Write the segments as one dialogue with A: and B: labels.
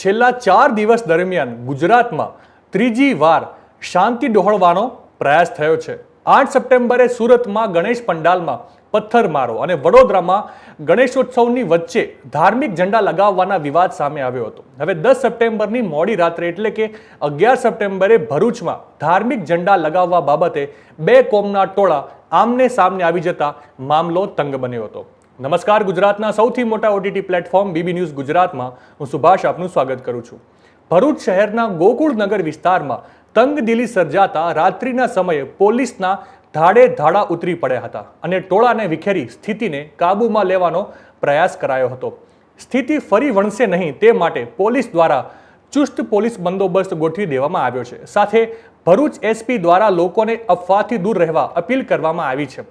A: છેલ્લા ચાર દિવસ દરમિયાન ગુજરાતમાં ત્રીજી વાર શાંતિ ડહોળવાનો પ્રયાસ થયો છે. આઠ સપ્ટેમ્બરે સુરતમાં ગણેશ પંડાલમાં પથ્થરમારો અને વડોદરામાં ગણેશોત્સવની વચ્ચે ધાર્મિક ઝંડા લગાવવાના વિવાદ સામે આવ્યો હતો. હવે દસ સપ્ટેમ્બરની મોડી રાત્રે એટલે કે અગિયાર સપ્ટેમ્બરે ભરૂચમાં ધાર્મિક ઝંડા લગાવવા બાબતે બે કોમના ટોળા આમને સામને આવી જતા મામલો તંગ બન્યો હતો. નમસ્કાર ગુજરાતના સૌથી મોટા ઓટીટી પ્લેટફોર્મ બીબી ન્યૂઝ ગુજરાતમાં હું સુભાષ આપનું સ્વાગત કરું છું. ભરૂચ શહેરના ગોકુળનગર વિસ્તારમાં તંગદિલી સર્જાતા રાત્રિના સમયે પોલીસના ધાડે ધાડા ઉતરી પડ્યા હતા અને ટોળાને વિખેરી સ્થિતિને કાબૂમાં લેવાનો પ્રયાસ કરાયો હતો. સ્થિતિ ફરી વણશે નહીં તે માટે પોલીસ દ્વારા ચુસ્ત પોલીસ બંદોબસ્ત ગોઠવી દેવામાં આવ્યો છે. સાથે ભરૂચ એસપી દ્વારા લોકોને અફવાથી દૂર રહેવા અપીલ કરવામાં આવી છે.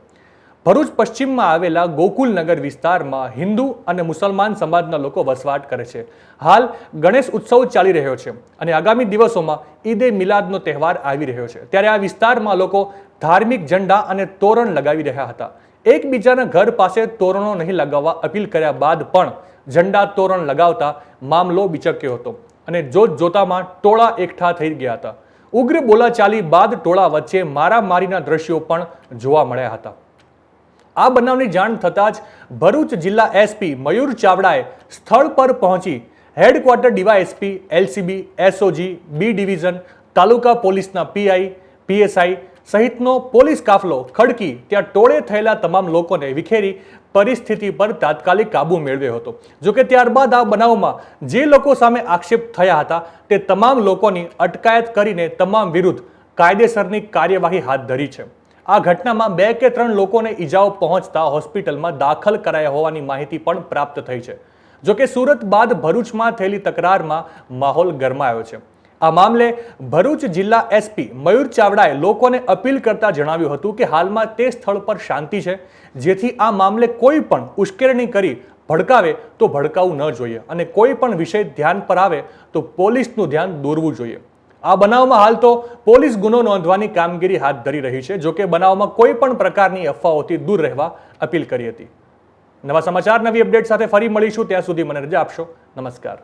A: ભરૂચ પશ્ચિમમાં આવેલા ગોકુલનગર વિસ્તારમાં હિન્દુ અને મુસલમાન સમાજના લોકો વસવાટ કરે છે. હાલ ગણેશ ઉત્સવ ચાલી રહ્યો છે અને આગામી દિવસોમાં ઈદે મિલાદનો તહેવાર આવી રહ્યો છે. ત્યારે આ વિસ્તારમાં લોકો ધાર્મિક ઝંડા અને તોરણ લગાવી રહ્યા હતા. એકબીજાના ઘર પાસે તોરણો નહીં લગાવવા અપીલ કર્યા બાદ પણ ઝંડા તોરણ લગાવતા મામલો બિચક્યો હતો અને જોત જોતામાં ટોળા એકઠા થઈ ગયા હતા. ઉગ્ર બોલાચાલી બાદ ટોળા વચ્ચે મારામારીના દ્રશ્યો પણ જોવા મળ્યા હતા. આ બનાવની જાણ થતાં જ ભરૂચ જિલ્લા એસપી મયુર ચાવડાએ સ્થળ પર પહોંચી headquarter DYSP, LCB, SOG, B division, taluka પોલીસના પીઆઈ, પીએસઆઈ સહિતનો પોલીસ કાફલો ખડકી ત્યાં ટોળે થયેલા તમામ લોકોને વિખેરી પરિસ્થિતિ પર તાત્કાલિક કાબુ મેળવ્યો હતો. જોકે ત્યારબાદ આ બનાવમાં જે લોકો સામે આક્ષેપ થયા હતા તે તમામ લોકોની અટકાયત કરીને તમામ વિરુદ્ધ કાયદેસરની કાર્યવાહી હાથ ધરી છે. આ ઘટનામાં બે કે ત્રણ લોકોને ઈજાઓ પહોંચતા હોસ્પિટલમાં દાખલ કરાયા હોવાની માહિતી પણ પ્રાપ્ત થઈ છે. જોકે સુરત બાદ ભરૂચમાં થયેલી તકરારમાં માહોલ ગરમાયો છે. આ મામલે ભરૂચ જિલ્લા એસપી મયુર ચાવડાએ લોકોને અપીલ કરતા જણાવ્યું હતું કે હાલમાં તે સ્થળ પર શાંતિ છે. જેથી આ મામલે કોઈ પણ ઉશ્કેરણી કરી ભડકાવે તો ભડકાવવું ન જોઈએ અને કોઈ પણ વિષય ધ્યાન પર આવે તો પોલીસનું ધ્યાન દોરવું જોઈએ. આ બનાવમાં હાલ તો પોલીસ ગુનો નોંધવાની કામગીરી હાથ ધરી રહી છે જોકે બનાવમાં કોઈ પણ પ્રકારની અફવાઓથી દૂર રહેવા અપીલ કરી હતી. નવા સમાચાર, નવી અપડેટ સાથે ફરી મળીશું. ત્યાં સુધી મને રજા આપશો. નમસ્કાર.